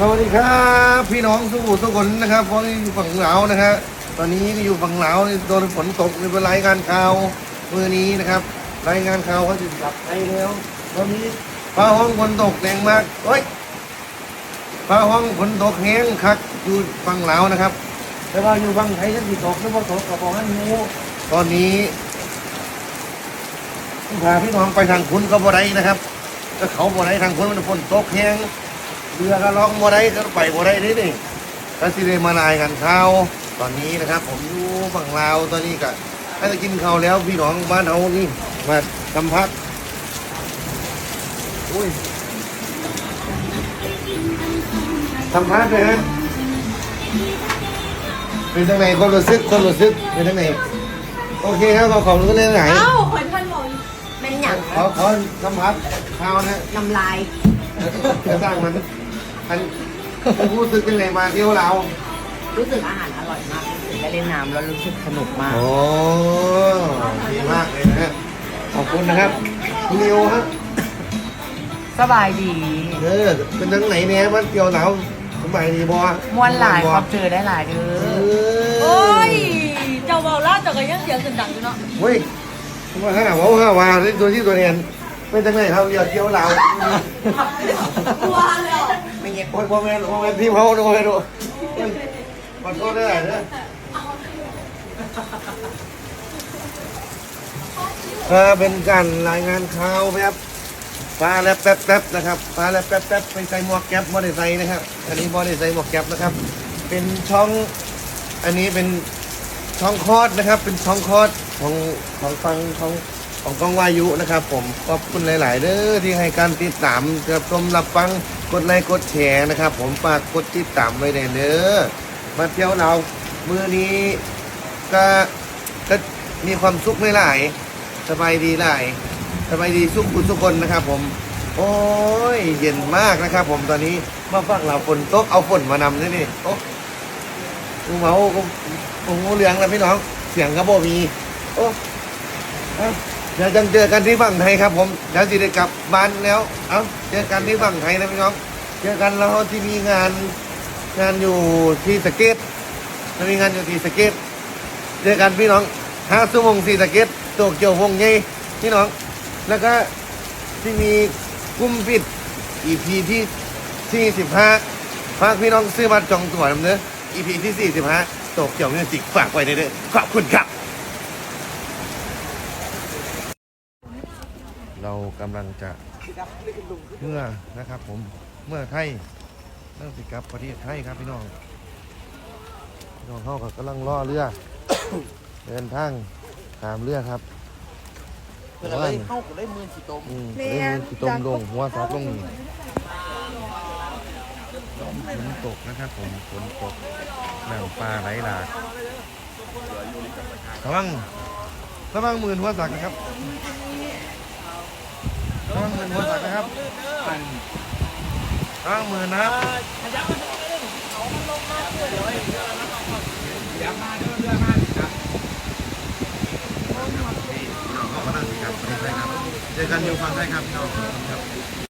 สวัสดีครับ พี่น้องสุขุสุขนนะครับเพราะนี่อยู่ฝั่งลาวนะฮะตอนนี้ก็อยู่ฝั่งลาวนี่โดนฝนตกในเป็นรายงานข่าวมือนี้นะครับ รายงานข่าวเขาจะกลับไทยแล้วตอนนี้ฟ้าห้องฝนตกแรงมากเฮ้ยฟ้าห้องฝนตกแห้งคักอยู่ฝั่งลาวนะครับ แต่ว่าอยู่ฝั่งไทยฉันสิตกหรือว่าตกกับบอกให้รู้ตอนนี้พาพี่น้องไปทางคุณก็บ่ได้นะครับก็เขาบ่ได้ทางคุณมันฝนตกแห้ง เรือก็ล่องบ่ได้ก็ไปบ่ได้นี่นี่ก็สิได้มารายกันข้าวตอนนี้นะครับ ผมอยู่ฝั่งลาวตอนนี้ก็ให้จะกินข้าวแล้วพี่น้องบ้านเฮานี่มาทำพักอุ้ยทำพักเลยฮะเป็นทางไหนความรู้สึกความรู้สึกเป็นทางไหนโอเคครับขอขอบคุณเรื่องไหนเอ้าคนท่านบอกเป็นอย่างเขาเขาทำพักข้าวนะน้ำลาย จะสร้างมันอันรู้สึกเป็นไงมาเที่ยวเรารู้สึกอาหารอร่อยมากรู้สึกได้เล่นน้ำแล้วรู้สึกสนุกมาก โอ้ดีมากเลยนะฮะขอบคุณนะครับคุณนิวฮะสบายดีเออเป็นทั้งไหนเนี่ยมันเที่ยวหนาวสบายดีบ่มวนหลายบ่ความเจอได้หลายเด้เอออโอ้ยเจ้าเบาล่าเจ้าก็ยังเสียงขึ้นดังอยู่เนาะเฮ้ยว่าห้าว่าห้าว่าที่ตัวที่ตัวเนียน เป็นทั้งไหนครับเที่ยวเที่ยวเรากลัวเลยอะไม่เงี้ยโอ้ยพ่อแม่พ่อแม่พี่เขาดูให้ดูเฮ้ยขอโทษด้วยนะเออเป็นการรายงานข่าวแบบฟ้าแลบแป๊บแป๊บนะครับฟ้าแลบแป๊บแป๊บไปใส่หมวกแก๊ปบอดี้ใส่นะครับ อันนี้บอดี้ใส่หมวกแก๊ปนะครับ เป็นช่องอันนี้เป็นช่องคลอดนะครับ เป็นช่องคลอดของของฟังของ ของกองวายุนะครับ ผมขอบคุณหลาย ๆเด้อที่ให้การติดตามรับชมรับฟังกดไลค์กดแชร์นะครับ ผมฝากกดติดตามไว้เด้อมาเที่ยวเรามือนี้ก็ก็มีความสุขไม่หลายสบายดีหลายสบายดีสุขคุณทุกคนนะครับ ผม โอ้ยเย็นมากนะครับ ผมตอนนี้มาฟังเราฝนตกเอาฝนมานำนี่นี่โอ้กูเมากูกูหูเหลืองแล้วพี่น้องเสียงกระโบมีโอ้ เดี๋ยวจะเจอกันที่ฝั่งไทยครับ ผมเดี๋ยวจะได้กลับบ้านแล้ว เอ้าเจอกันที่ฝั่งไทยนะพี่น้องเจอกันแล้วที่มีงานงานอยู่ที่สเก็ตจะมีงานอยู่ที่สเก็ตเจอกันพี่น้องห้าชั่วโมงที่สเก็ตโตเกียววงใหญ่พี่น้อง แล้วก็ที่มีกลุ่มปิด EP ที่ที่สิบห้าฝากพี่น้องซื้อบัตรจองตั๋วนำเนื้อ EP ที่สี่สิบห้าโตเกียวมิวสิกฝากไว้เด้อขอบคุณครับ เรากำลังจะเมื่อนะครับผมเมื่อไทยเรื่องสิกับประเทศไทยครับพี่น้องพี่น้องเขาก็กำลังล่อเรือ เดินทางตามเรือครับเพื่ออะไรเข้าก็ได้หมื่นสิตมอืมเล่นกี่ต้มลงหัวซับลงนี่ฝนตกนะครับผมฝนตกน้ำปลาไหลหลากระวังระวังหมื่นหัวสักนะครับ ระวังหมื่นหัวสักนะครับระวังหมื่นนะครับเจอกันอยู่ฝั่งไทยครับพี่น้องครับ